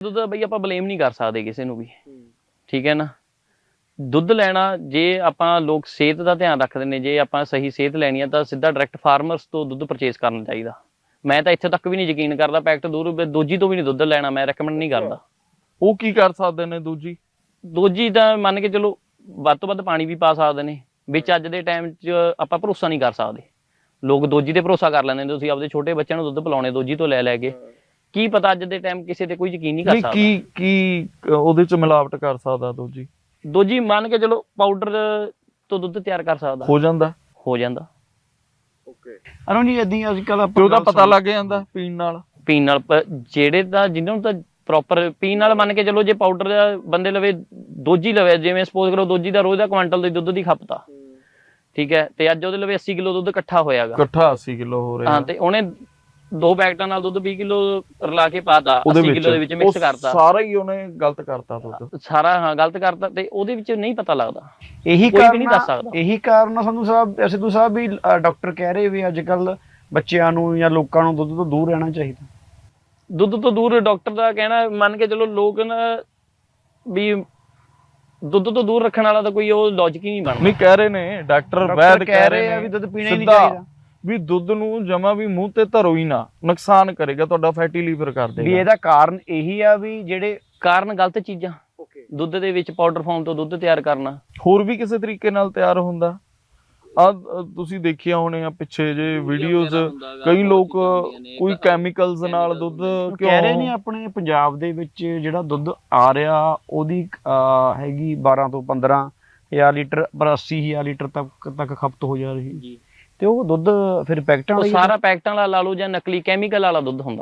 ਦੁੱਧ ਦਾ ਬਈ ਆਪਾਂ ਬਲੇਮ ਨਹੀਂ ਕਰ ਸਕਦੇ ਕਿਸੇ ਨੂੰ ਵੀ। ਠੀਕ ਹੈ ਨਾ? ਦੁੱਧ ਲੈਣਾ ਜੇ ਆਪਾਂ ਲੋਕ ਸਿਹਤ ਦਾ ਧਿਆਨ ਰੱਖਦੇ ਨੇ ਜੇ ਆਪਾਂ ਸਹੀ ਸਿਹਤ ਲੈਣੀ ਆ ਤਾਂ ਸਿੱਧਾ ਡਾਇਰੈਕਟ ਫਾਰਮਰਸ ਤੋਂ ਦੁੱਧ ਪਰਚੇਸ ਕਰਨਾ ਚਾਹੀਦਾ। ਮੈਂ ਤਾਂ ਇੱਥੇ ਤੱਕ ਵੀ ਨਹੀਂ ਯਕੀਨ ਕਰਦਾ ਪੈਕਟ ਦੂਰ ਦੋਜੀ ਤੋਂ ਵੀ ਨਹੀਂ ਦੁੱਧ ਲੈਣਾ ਮੈਂ ਰეკਮੈਂਡ ਨਹੀਂ ਕਰਦਾ। ਉਹ ਕੀ ਕਰ ਸਕਦੇ ਨੇ ਦੂਜੀ? ਦੋਜੀ ਤਾਂ ਮੰਨ ਕੇ ਚਲੋ ਵੱਧ ਤੋਂ ਵੱਧ ਪਾਣੀ ਵੀ ਪਾ ਸਕਦੇ ਨੇ ਵਿੱਚ ਅੱਜ ਦੇ ਟਾਈਮ 'ਚ ਆਪਾਂ ਭਰੋਸਾ ਨਹੀਂ ਕਰ ਸਕਦੇ। ਲੋਕ ਦੋਜੀ ਤੇ ਭਰੋਸਾ ਕਰ ਲੈਂਦੇ ਨੇ ਤੁਸੀਂ ਆਪਦੇ ਛੋਟੇ ਬੱਚਿਆਂ ਨੂੰ ਦੁੱਧ ਪਿਲਾਉਣੇ ਦੋਜੀ ਤੋਂ ਲੈ ਲੈ ਕੇ ਕੀ ਪਤਾ ਅੱਜ ਦੇ ਟਾਈਮ ਕਿਸੇ ਤੇ ਕੋਈ ਯਕੀਨ ਨਹੀਂ ਕਰ ਨਹੀਂ ਸਕਦਾ। ਕੀ ਕੀ ਉਹਦੇ ਚ ਮਿਲਾਵਟ ਕਰ ਸਕਦਾ ਦੂਜੀ। ਦੋਜੀ ਮੰਨ ਕੇ ਚਲੋ ਪਾਊਡਰ ਤੋਂ ਦੁੱਧ ਤਿਆਰ ਕਰ ਸਕਦਾ। ਹੋ ਜਾਂਦਾ। ਹੋ ਜਾਂਦਾ। ਅਰੁਣ ਜੀ ਇਦਾਂ ਅੱਜ ਕੱਲ ਤੇ ਉਹਦਾ ਪਤਾ ਲੱਗ ਜਾਂਦਾ ਪੀਣ ਨਾਲ। ਪੀਣ ਨਾਲ ਪ- ਜਿਹੜੇ ਤਾਂ ਜਿਨ੍ਹਾਂ ਨੂੰ ਤਾਂ ਪ੍ਰੋਪਰ ਪੀਣ ਨਾਲ ਮੰਨ ਕੇ ਚਲੋ ਜੇ ਪਾਊਡਰ ਦਾ ਬੰਦੇ ਲਵੇ ਦੋਜੀ ਲਵੇ ਜਿਵੇਂ ਸਪੋਜ਼ ਕਰੋ ਦੋਜੀ ਦਾ ਰੋਜ਼ ਦਾ ਕੁਆਂਟਲ ਦੇ ਦੁੱਧ ਦੀ ਖਪਤਾ ਠੀਕ ਹੈ ਤੇ ਅੱਜ ਉਹਦੇ ਲਵੇ 80 ਕਿਲੋ ਦੁੱਧ ਇਕੱਠਾ ਹੋਇਆਗਾ। ਇਕੱਠਾ 80 ਕਿਲੋ ਹੋ ਰਿਹਾ। ਹਾਂ ਤੇ ਉਹਨੇ ਦੋ ਪੈਕਟਾਂ ਨਾਲ ਦੁੱਧ 20 ਕਿਲੋ ਰਲਾ ਕੇ ਪਾਤਾ 80 ਕਿਲੋ ਦੇ ਵਿੱਚ ਮਿਕਸ ਕਰਤਾ। ਸਾਰਾ ਹੀ ਉਹਨੇ ਗਲਤ ਕਰਤਾ ਦੁੱਧ। ਸਾਰਾ ਹਾਂ ਗਲਤ ਕਰਤਾ ਤੇ ਉਹਦੇ ਵਿੱਚ ਨਹੀਂ ਪਤਾ ਲੱਗਦਾ। ਇਹੀ ਕਾਰਨ ਨਹੀਂ ਦੱਸ ਸਕਦਾ। ਇਹੀ ਕਾਰਨ ਸੰਧੂ ਸਾਹਿਬ ਸਿੱਧੂ ਸਾਹਿਬ ਵੀ ਡਾਕਟਰ ਕਹਿ ਰਹੇ ਵੀ ਅੱਜ ਕੱਲ ਬੱਚਿਆਂ ਨੂੰ ਜਾਂ ਲੋਕਾਂ ਨੂੰ ਦੁੱਧ ਤੋਂ ਦੂਰ ਰਹਿਣਾ ਚਾਹੀਦਾ। ਦੁੱਧ ਤੋਂ ਦੂਰ ਡਾਕਟਰ ਦਾ ਕਹਿਣਾ ਮੰਨ ਕੇ ਚਲੋ ਲੋਕ ਨਾ ਵੀ ਦੁੱਧ ਤੋਂ ਦੂਰ ਰੱਖਣ ਵਾਲਾ ਤਾਂ ਕੋਈ ਉਹ ਲੌਜਿਕ ਹੀ ਨਹੀਂ ਬਣਦਾ। ਨਹੀਂ ਕਹਿ ਰਹੇ ਨੇ ਡਾਕਟਰ ਵੈਦ ਕਹਿ ਰਹੇ ਆ ਵੀ ਦੁੱਧ ਪੀਣਾ ਹੀ ਨਹੀਂ ਚਾਹੀਦਾ। ਵੀ ਦੁੱਧ ਨੂੰ ਜਮਾ ਵੀ ਮੂੰਹ ਤੇ ਧਰੋ ਹੀ ਨਾ ਨੁਕਸਾਨ ਕਰੇਗਾ ਤੁਹਾਡਾ ਫੈਟੀ ਲੀਵਰ ਕਰ ਵੀ ਦੇਗਾ। ਇਹਦਾ ਕਾਰਨ ਇਹੀ ਆ ਵੀ ਜਿਹੜੇ ਕਾਰਨ ਗਲਤ ਚੀਜ਼ਾਂ ਓਕੇ ਦੁੱਧ ਦੇ ਵਿੱਚ ਪਾਊਡਰ ਫਾਰਮ ਤੋਂ ਦੁੱਧ ਤਿਆਰ ਕਰਨਾ। ਹੋਰ ਵੀ ਕਿਸੇ ਤਰੀਕੇ ਨਾਲ ਤਿਆਰ ਹੁੰਦਾ? ਆ ਤੁਸੀਂ ਦੇਖਿਆ ਹੋਣੇ ਆ ਪਿੱਛੇ ਜੇ ਵੀਡੀਓਜ਼ ਕਈ ਲੋਕ ਕੋਈ ਕੈਮੀਕਲਸ ਨਾਲ ਦੁੱਧ ਕਹਿ ਰਹੇ ਨੇ ਆਪਣੇ ਪੰਜਾਬ ਦੇ ਵਿੱਚ ਜਿਹੜਾ ਦੁੱਧ ਆ ਰਿਹਾ ਉਹਦੀ ਹੈਗੀ 12 ਤੋਂ 15 ਹਜ਼ਾਰ ਲੀਟਰ ਪਰ 80 ਹਜ਼ਾਰ ਲੀਟਰ ਤੱਕ ਤੱਕ ਖਪਤ ਹੋ ਜਾ ਰਹੀ। ਜੀ। ਤੇ ਉਹ ਦੁੱਧ ਫਿਰ ਪੈਕਟਾਂ ਉਹ ਵਾਲਾ ਹੀ ਸਾਰਾ ਪੈਕਟਾਂ ਵਾਲਾ ਲਾ ਲਓ ਜਾਂ ਨਕਲੀ ਕੈਮੀਕਲ ਵਾਲਾ ਦੁੱਧ ਹੁੰਦਾ।